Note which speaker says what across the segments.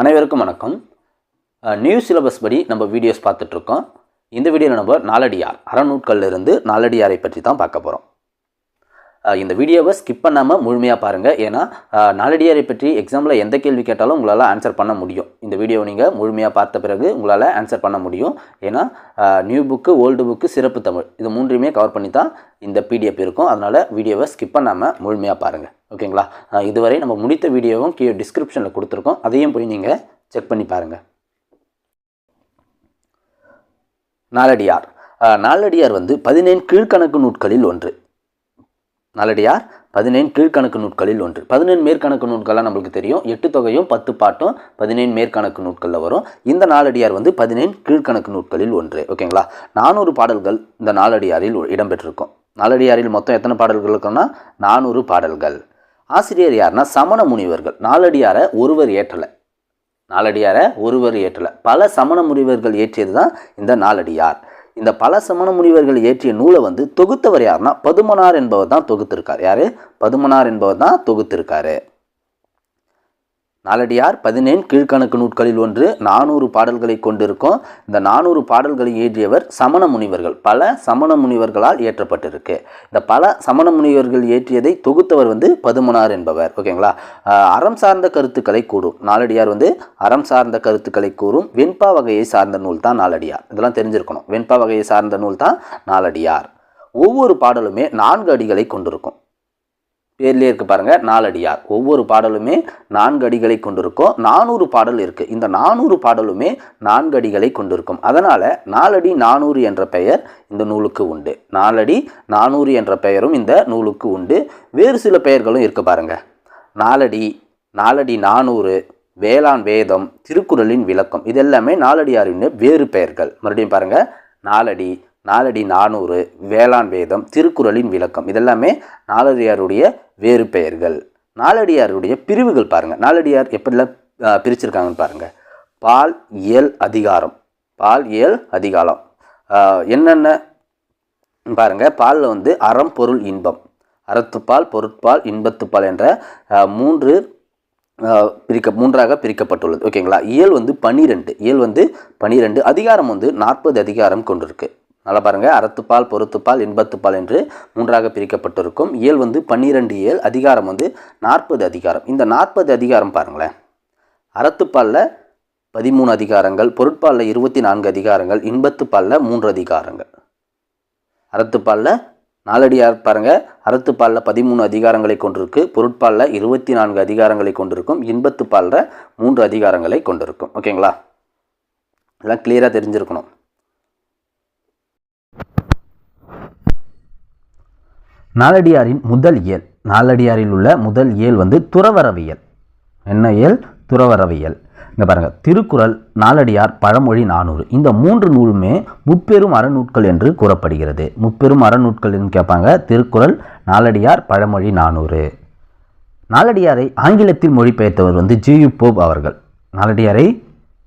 Speaker 1: அனைவருக்கும் வணக்கம். New syllabus படி நம்ம வீடியோஸ் பார்த்துட்ருக்கோம். இந்த வீடியோவில் நம்ம நாலடியார் அறநூட்களிலிருந்து நாலடியாரை பற்றி தான் பார்க்க போகிறோம் இந்த வீடியோவை ஸ்கிப் பண்ணாமல் முழுமையாக பாருங்கள் ஏன்னா நாலடியாரை பற்றி எக்ஸாமில் எந்த கேள்வி கேட்டாலும் உங்களால் ஆன்சர் பண்ண முடியும். இந்த வீடியோவை நீங்கள் முழுமையாக பார்த்த பிறகு உங்களால் ஆன்சர் பண்ண முடியும். ஏன்னா நியூ புக்கு ஓல்டு புக்கு சிறப்பு தமிழ் இது மூன்றையுமே கவர் பண்ணி தான் இந்த பிடிஎஃப் இருக்கும். அதனால் வீடியோவை ஸ்கிப் பண்ணாமல் முழுமையாக பாருங்கள் ஓகேங்களா? இதுவரை நம்ம முடித்த வீடியோவும் கீழே டிஸ்கிரிப்ஷனில் கொடுத்துருக்கோம். அதையும் போய் நீங்கள் செக் பண்ணி பாருங்கள் நாலடியார். நாலடியார் வந்து பதினேழு கீழ்கணக்கு நூட்களில் ஒன்று. நாலடியார் பதினேழு கீழ்கணக்கு நூட்களில் ஒன்று. பதினேழு மேற்கணக்கு நூட்கள்லாம் நம்மளுக்கு தெரியும். எட்டு தொகையும் பத்து பாட்டும் பதினேழு மேற்கணக்கு நூட்களில் வரும். இந்த நாலடியார் வந்து பதினேழு கீழ்கணக்கு நூட்களில் ஒன்று. ஓகேங்களா? நானூறு பாடல்கள் இந்த நாலடியாரில் இடம்பெற்றிருக்கும். நாலடியாரில் மொத்தம் எத்தனை பாடல்கள் இருக்குன்னா நானூறு பாடல்கள். ஆசிரியர் யாருன்னா சமண முனிவர்கள். நாலடியாரை ஒருவர் ஏற்றலை. நாலடியாரை ஒருவர் ஏற்றலை. பல சமண முனிவர்கள் ஏற்றியது தான் இந்த நாலடியார் இந்த பல சமண முனிவர்கள் ஏற்றிய நூலை வந்து தொகுத்தவர் யாருன்னா பதுமனார் என்பவர் தான் தொகுத்திருக்கார். யார்? பதுமனார் என்பவர் தான் தொகுத்திருக்காரு. நாலடியார் பதினேழு கீழ்க்கணக்கு நூட்களில் ஒன்று நானூறு பாடல்களை கொண்டிருக்கும். இந்த நானூறு பாடல்களை இயற்றியவர் சமண முனிவர்கள். பல சமண முனிவர்களால் இயற்றப்பட்டிருக்கு இந்த பல சமண முனிவர்கள் இயற்றியதை தொகுத்தவர் வந்து பதுமனார் என்பவர். ஓகேங்களா அறம் சார்ந்த கருத்துக்களை கூறும். நாலடியார் வந்து அறம் சார்ந்த கருத்துக்களை கூறும். வெண்பா வகையை சார்ந்த நூல் தான் நாலடியார் இதெல்லாம் தெரிஞ்சிருக்கணும். வெண்பா வகையை சார்ந்த நூல் தான் நாலடியார் ஒவ்வொரு பாடலுமே நான்கு அடிகளை கொண்டிருக்கும். பேர்லேயே இருக்குது பாருங்கள் நாலடியார். ஒவ்வொரு பாடலுமே நான்கு அடிகளை கொண்டிருக்கும். நானூறு பாடல் இருக்குது இந்த நானூறு பாடலுமே நான்கு அடிகளை கொண்டிருக்கும். அதனால் நாலடி நானூறு என்ற பெயர் இந்த நூலுக்கு உண்டு. நாலடி நானூறு என்ற பெயரும் இந்த நூலுக்கு உண்டு. வேறு சில பெயர்களும் இருக்குது பாருங்கள் நாலடி நாலடி நானூறு வேளாண் வேதம் திருக்குறளின் விளக்கம். இது எல்லாமே நாலடியாரின் வேறு பெயர்கள். மறுபடியும் பாருங்க. நாலடி நாலடி நானூறு வேளாண் வேதம் திருக்குறளின் விளக்கம். இதெல்லாமே நாலடியாருடைய வேறு பெயர்கள். நாலடியாருடைய பிரிவுகள் பாருங்கள் நாலடியார் எப்படிலாம் பிரிச்சிருக்காங்கன்னு பாருங்கள் பால் இயல் அதிகாரம். பால் இயல் அதிகாரம். என்னென்ன பாருங்கள் பாலில் வந்து அறம் பொருள் இன்பம். அறத்துப்பால் பொருட்பால் இன்பத்துப்பால் என்ற மூன்று பிரிக்க மூன்றாக பிரிக்கப்பட்டுள்ளது. ஓகேங்களா? இயல் வந்து பனிரெண்டு. இயல் வந்து பனிரெண்டு. அதிகாரம் வந்து நாற்பது அதிகாரம் கொண்டிருக்கு. நல்லா பாருங்க. அறத்துப்பால் பொறுத்துப்பால் இன்பத்துப்பால் என்று மூன்றாக பிரிக்கப்பட்டிருக்கும். இயல் வந்து பன்னிரெண்டு இயல் அதிகாரம் வந்து நாற்பது அதிகாரம். இந்த நாற்பது அதிகாரம் பாருங்களேன். அறத்துப்பாலில் பதிமூணு அதிகாரங்கள் பொருட்பாலில் இருபத்தி நான்கு அதிகாரங்கள் இன்பத்துப்பாலில் மூன்று அதிகாரங்கள். அறத்துப்பாலில் நாலடியார் பாருங்கள் அறத்துப்பாலில் பதிமூணு அதிகாரங்களை கொண்டிருக்கு. பொருட்பாலில் இருபத்தி நான்கு அதிகாரங்களை கொண்டிருக்கும். இன்பத்துப்பாலில் மூன்று அதிகாரங்களை கொண்டிருக்கும். ஓகேங்களா? இதெல்லாம் கிளியராக தெரிஞ்சிருக்கணும். நாலடியாரின் முதல் இயல். நாலடியாரில் உள்ள முதல் இயல் வந்து துறவரவியல் என்ன இயல்? துறவரவியல் இங்கே பாருங்கள் திருக்குறள் நாலடியார் பழமொழி நானூறு. இந்த மூன்று நூலுமே முப்பெரும் அறநூட்கள் என்று கூறப்படுகிறது. முப்பெரும் அறநூட்கள்னு கேட்பாங்க. திருக்குறள் நாலடியார் பழமொழி நானூறு. நாலடியாரை ஆங்கிலத்தில் மொழிபெயர்த்தவர் வந்து ஜி யு போப் அவர்கள். நாலடியாரை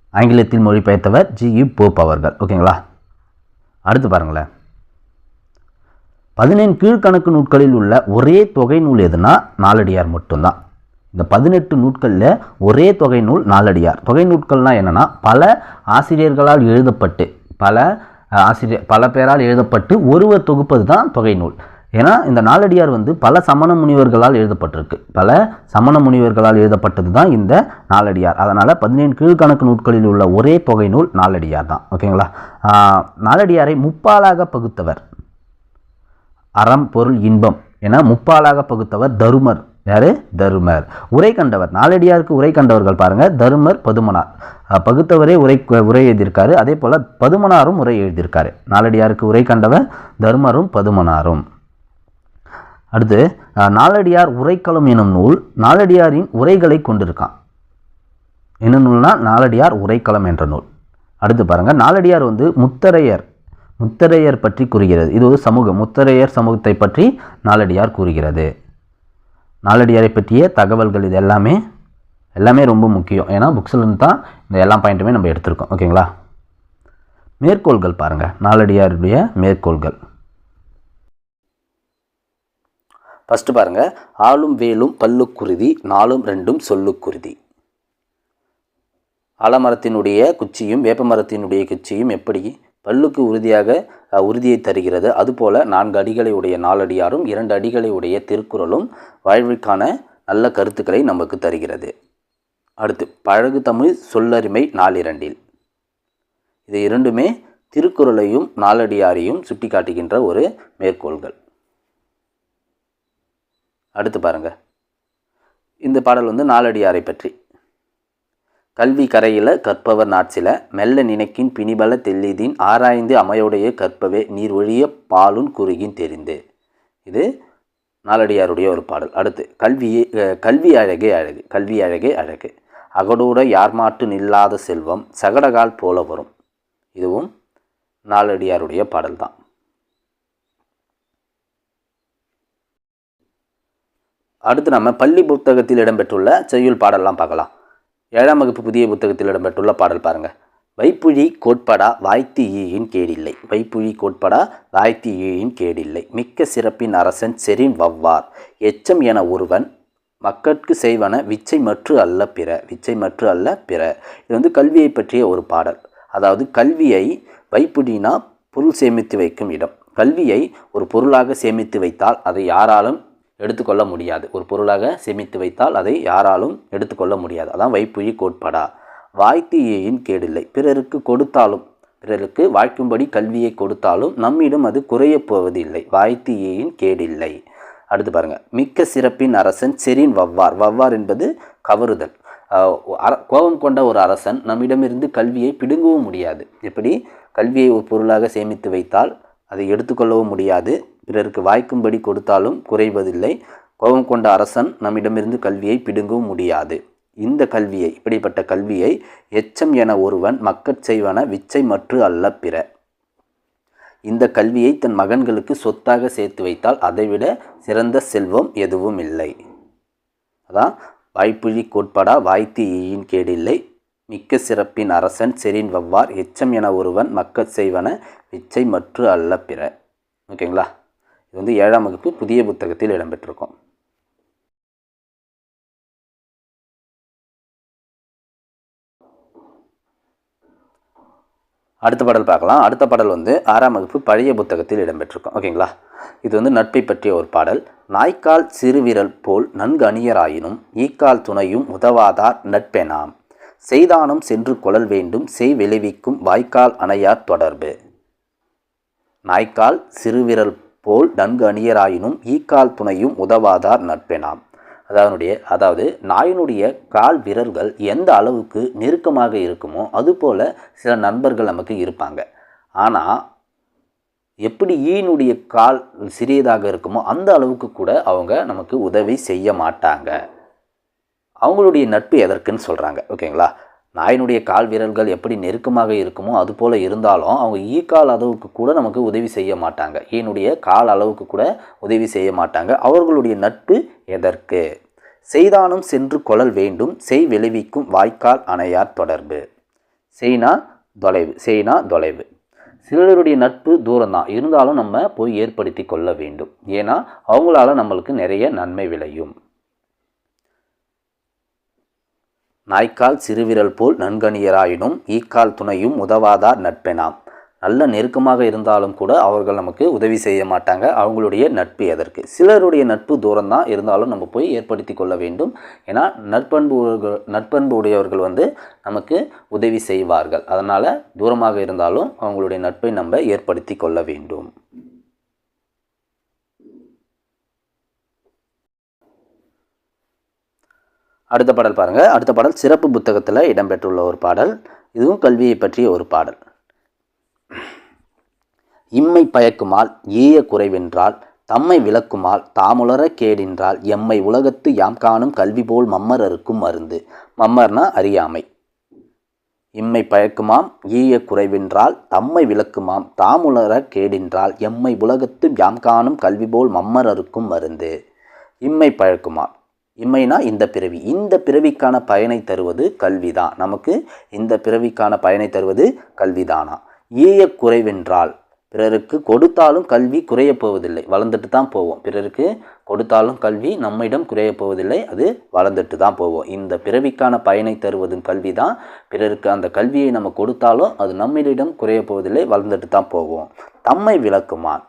Speaker 1: ஆங்கிலத்தில் மொழிபெயர்த்தவர் ஜி யு போப் அவர்கள். ஓகேங்களா? அடுத்து பாருங்களேன். பதினேழு கீழ்கணக்கு நூட்களில் உள்ள ஒரே தொகை நூல் எதுனா நாலடியார் மட்டும்தான். இந்த பதினெட்டு நூட்களில் ஒரே தொகை நூல் நாலடியார். தொகை நூட்கள்னால் என்னென்னா பல ஆசிரியர்களால் எழுதப்பட்டு பல ஆசிரியர் பல பேரால் எழுதப்பட்டு ஒருவர் தொகுப்பது தான் தொகை நூல். ஏன்னா இந்த நாலடியார் வந்து பல சமண முனிவர்களால் எழுதப்பட்டிருக்கு. பல சமண முனிவர்களால் எழுதப்பட்டது தான் இந்த நாலடியார். அதனால் பதினேழு கீழ்கணக்கு நூட்களில் உள்ள ஒரே தொகை நூல் நாலடியார் தான் ஓகேங்களா நாலடியாரை முப்பாலாக பகுத்தவர். அறம் பொருள் இன்பம் என முப்பாலாக பகுத்தவர் தருமர். யாரு? தருமர். உரை கண்டவர். நாலடியாருக்கு உரை கண்டவர்கள் பாருங்க. தருமர் பதுமனார். பகுத்தவரே உரை உரை எழுதியிருக்காரு. அதே போல பதுமனாரும் உரை எழுதியிருக்காரு. நாலடியாருக்கு உரை கண்டவர் தருமரும் பதுமனாரும். அடுத்து நாலடியார் உரைக்களம் எனும் நூல் நாலடியாரின் உரைகளை கொண்டிருக்கான். என்ன நூல்னா? நாலடியார் உரைக்களம் என்ற நூல். அடுத்து பாருங்க. நாலடியார் வந்து முத்தரையர். முத்தரையர் பற்றி கூறுகிறது. இது ஒரு சமூகம். முத்தரையர் சமூகத்தை பற்றி நாலடியார் கூறுகிறது. நாலடியாரை பற்றிய தகவல்கள் இது எல்லாமே எல்லாமே ரொம்ப முக்கியம். ஏன்னா புக்ஸ்லேருந்து தான் இந்த எல்லா பாயிண்ட்டுமே நம்ம எடுத்திருக்கோம். ஓகேங்களா மேற்கோள்கள் பாருங்கள் நாலடியாருடைய மேற்கோள்கள். ஃபஸ்ட்டு பாருங்கள் ஆளும் வேலும் பல்லுக்குருதி நாலும் ரெண்டும் சொல்லுக்குருதி. ஆலமரத்தினுடைய குச்சியும் வேப்பமரத்தினுடைய குச்சியும் எப்படி பல்லுக்கு உறுதியாக உறுதியை தருகிறது. அதுபோல நான்கு அடிகளை உடைய நாலடியாரும் இரண்டு அடிகளை உடைய திருக்குறளும் வாழ்விற்கான நல்ல கருத்துக்களை நமக்கு தருகிறது. அடுத்து பழகு தமிழ் சொல்லறிமை நாலிரண்டில். இது இரண்டுமே திருக்குறளையும் நாலடியாரையும் சுட்டிக்காட்டுகின்ற ஒரு மேற்கோள்கள். அடுத்து பாருங்கள் இந்த பாடல் வந்து நாலடியாரை பற்றி. கல்வி கரையில கற்பவர் நாட்சில மெல்ல நினைக்கின் பிணிபல தெல்லிதின் ஆராய்ந்து அமையோடைய கற்பவே நீர் ஒழிய பாலுன் குறுகின் தெரிந்து. இது நாலடியாருடைய ஒரு பாடல். அடுத்து கல்வியே கல்வி அழகே அழகு கல்வி அழகே அழகு. அகடூட யார்மாட்டு நில்லாத செல்வம் சகடகால் போல வரும். இதுவும் நாலடியாருடைய பாடல் தான் அடுத்து நம்ம பள்ளி புத்தகத்தில் இடம்பெற்றுள்ள செய்யுள் பாடல்லாம் பார்க்கலாம். ஏழாம் வகுப்பு புதிய புத்தகத்தில் இடம்பெற்றுள்ள பாடல் பாருங்கள் வைப்புழி கோட்படா வாய்த்து ஈயின் கேடில்லை. வைப்புழி கோட்படா வாய்த்து ஈயின் கேடில்லை. மிக்க சிறப்பின் அரசன் செரின் வவ்வார். எச்சம் என ஒருவன் மக்கட்கு செய்வன விச்சை மற்று அல்ல பிற. விச்சை மற்று அல்ல பிற. இது வந்து கல்வியை பற்றிய ஒரு பாடல். அதாவது கல்வியை வைப்புடினா பொருள் சேமித்து வைக்கும் இடம். கல்வியை ஒரு பொருளாக சேமித்து வைத்தால் அதை யாராலும் எடுத்துக்கொள்ள முடியாது. ஒரு பொருளாக சேமித்து வைத்தால் அதை யாராலும் எடுத்துக்கொள்ள முடியாது. அதான் வைப்புழி கோட்படா? வாய்த்தியின் கேடில்லை. பிறருக்கு கொடுத்தாலும் பிறருக்கு வாய்க்கும்படி கல்வியை கொடுத்தாலும் நம்மிடம் அது குறையப் போவதில்லை. வாய்த்தியின் கேடில்லை. அடுத்து பாருங்கள் மிக்க சிறப்பின் அரசன் செரின் வவ்வார். வவ்வார் என்பது கவருதல். அர- கோபம் கொண்ட ஒரு அரசன் நம்மிடமிருந்து கல்வியை பிடுங்கவும் முடியாது. எப்படி? கல்வியை ஒரு பொருளாக சேமித்து வைத்தால் அதை எடுத்துக்கொள்ளவும் முடியாது. பிறருக்கு வாய்க்கும்படி கொடுத்தாலும் குறைவதில்லை. கோபம் கொண்ட அரசன் நம்மிடமிருந்து கல்வியை பிடுங்கவும் முடியாது. இந்த கல்வியை இப்படிப்பட்ட கல்வியை எச்சம் என ஒருவன் மக்கட் செய்வன விச்சை மற்று அல்ல பிற. இந்த கல்வியை தன் மகன்களுக்கு சொத்தாக சேர்த்து வைத்தால் அதைவிட சிறந்த செல்வம் எதுவும் இல்லை. அதான் வாய்ப்புழி கோட்பாடா வாய்த்து ஈயின் கேடில்லை. மிக்க சிறப்பின் அரசன் செரின் வவ்வார் எச்சம் என ஒருவன் மக்கட் செய்வன விச்சை மற்று அல்ல பிற. ஓகேங்களா? இது வந்து ஏழாம் வகுப்பு புதிய புத்தகத்தில் இடம்பெற்றிருக்கும். அடுத்த பாடல் பார்க்கலாம். அடுத்த பாடல் வந்து ஆறாம் வகுப்பு பழைய புத்தகத்தில் இடம்பெற்றிருக்கும். ஓகேங்களா? இது வந்து நட்பை பற்றிய ஒரு பாடல். நாய்க்கால் சிறுவிரல் போல் நன்கு அணியராயினும் ஈக்கால் துணையும் உதவாதார் நட்பெனாம் செய்தானும் சென்று கொழல் வேண்டும் செய் விளைவிக்கும் வாய்க்கால் அணையார் தொடர்பு. நாய்க்கால் சிறுவிரல் போல் நன்கு அணியராயினும் ஈக்கால் துணையும் உதவாதார் நட்பெனாம். அதாவது அதாவது நாயினுடைய கால் விரல்கள் எந்த அளவுக்கு நெருக்கமாக இருக்குமோ அதுபோல் சில நண்பர்கள் நமக்கு இருப்பாங்க. ஆனால் எப்படி ஈனுடைய கால் சிறியதாக இருக்குமோ அந்த அளவுக்கு கூட அவங்க நமக்கு உதவி செய்ய மாட்டாங்க. அவங்களுடைய நட்பு எதற்குன்னு சொல்கிறாங்க ஓகேங்களா? நாயினுடைய கால் விரல்கள் எப்படி நெருக்கமாக இருக்குமோ அதுபோல் இருந்தாலும் அவங்க ஈ கால் அளவுக்கு கூட நமக்கு உதவி செய்ய மாட்டாங்க. ஈனுடைய கால் அளவுக்கு கூட உதவி செய்ய மாட்டாங்க. அவர்களுடைய நட்பு எதற்கு? செய்தானும் சென்று கொழல் வேண்டும். செய் விளைவிக்கும் வாய்க்கால் அணையார் தொடர்பு. செய்னா தொலைவு செய்னா தொலைவு. சிலருடைய நட்பு தூரம்தான். இருந்தாலும் நம்ம போய் ஏற்படுத்தி கொள்ள வேண்டும். ஏன்னா அவங்களால நம்மளுக்கு நிறைய நன்மை விளையும். நாய்க்கால் சிறுவிரல் போல் நன்கணியராயினும் ஈக்கால் துணையும் உதவாதார் நட்பெனாம். நல்ல நெருக்கமாக இருந்தாலும் கூட அவர்கள் நமக்கு உதவி செய்ய மாட்டாங்க. அவங்களுடைய நட்பு எதற்கு? சிலருடைய நட்பு தூரம்தான் இருந்தாலும் நம்ம போய் ஏற்படுத்தி கொள்ள வேண்டும். ஏன்னா நட்பண்பு நட்பண்பு உடையவர்கள் வந்து நமக்கு உதவி செய்வார்கள். அதனால் தூரமாக இருந்தாலும் அவங்களுடைய நட்பை நம்ம ஏற்படுத்தி கொள்ள வேண்டும். அடுத்த பாடல் பாருங்கள் அடுத்த பாடல் சிறப்பு புத்தகத்தில் இடம்பெற்றுள்ள ஒரு பாடல். இதுவும் கல்வியை பற்றிய ஒரு பாடல். இம்மை பயக்குமால் ஈய குறைவென்றால் தம்மை விளக்குமால் தாமுலர கேடின்றால் எம்மை உலகத்து யாம் காணும் கல்வி போல் மம்மரருக்கும் மருந்து. மம்மர்னா அறியாமை. இம்மை பயக்குமாம் ஈய குறைவென்றால் தம்மை விளக்குமாம் தாமுலர கேடின்றால் எம்மை உலகத்து யாம் காணும் கல்வி போல் மம்மரருக்கும் மருந்து. இம்மை பழக்குமாம் இம்மைனா இந்த பிறவி. இந்த பிறவிக்கான பயனை தருவது கல்விதான் நமக்கு இந்த பிறவிக்கான பயனை தருவது கல்விதானா. ஈய குறைவென்றால் பிறருக்கு கொடுத்தாலும் கல்வி குறையப்போவதில்லை வளர்ந்துட்டு தான் போவோம். பிறருக்கு கொடுத்தாலும் கல்வி நம்மிடம் குறைய போவதில்லை. அது வளர்ந்துட்டு தான் போவோம். இந்த பிறவிக்கான பயனை தருவதும் கல்வி தான் பிறருக்கு அந்த கல்வியை நம்ம கொடுத்தாலும் அது நம்மளிடம் குறைய போவதில்லை. வளர்ந்துட்டு தான் போவோம். தம்மை விளக்குமான்.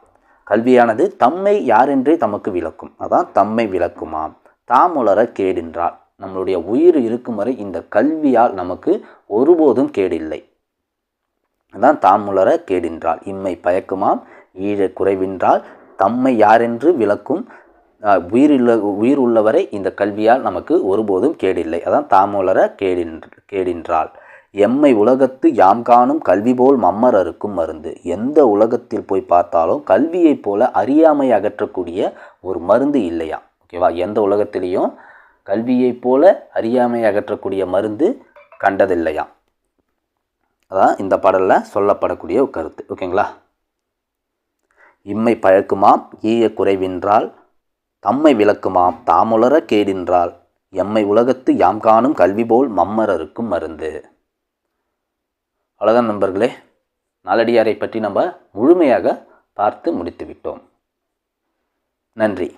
Speaker 1: கல்வியானது தம்மை யாரென்றே தமக்கு விளக்கும். அதான் தம்மை விளக்குமாம். தாமுலர கேடின்றாள். நம்மளுடைய உயிர் இருக்கும் வரை இந்த கல்வியால் நமக்கு ஒருபோதும் கேடில்லை. அதான் தாமுலர கேடின்றாள். இம்மை பயக்குமாம் ஈழ குறைவின்றால் தம்மை யாரென்று விளக்கும் உயிரில்ல உயிருள்ள உயிர் உள்ளவரை இந்த கல்வியால் நமக்கு ஒருபோதும் கேடில்லை. அதான் தாமுலர கேடின் கேடின்றாள். எம்மை உலகத்து யாம் காணும் கல்வி போல் மம்மரருக்கும் மருந்து. எந்த உலகத்தில் போய் பார்த்தாலும் கல்வியைப் போல அறியாமை அகற்றக்கூடிய ஒரு மருந்து இல்லையா ஓகேவா? எந்த உலகத்திலையும் கல்வியைப் போல அறியாமை அகற்றக்கூடிய மருந்து கண்டதில்லையா? அதான் இந்த பாடலில் சொல்லப்படக்கூடிய ஒரு கருத்து. ஓகேங்களா? இம்மை பழக்குமாம் ஈய குறைவின்றால் தம்மை விளக்குமாம் தாமுலர கேடின்றால் எம்மை உலகத்து யாம் காணும் கல்வி போல் மம்மரருக்கும் மருந்து. அவ்வளோதான் நண்பர்களே. நாலடியாரை பற்றி நம்ம முழுமையாக பார்த்து முடித்து விட்டோம் நன்றி.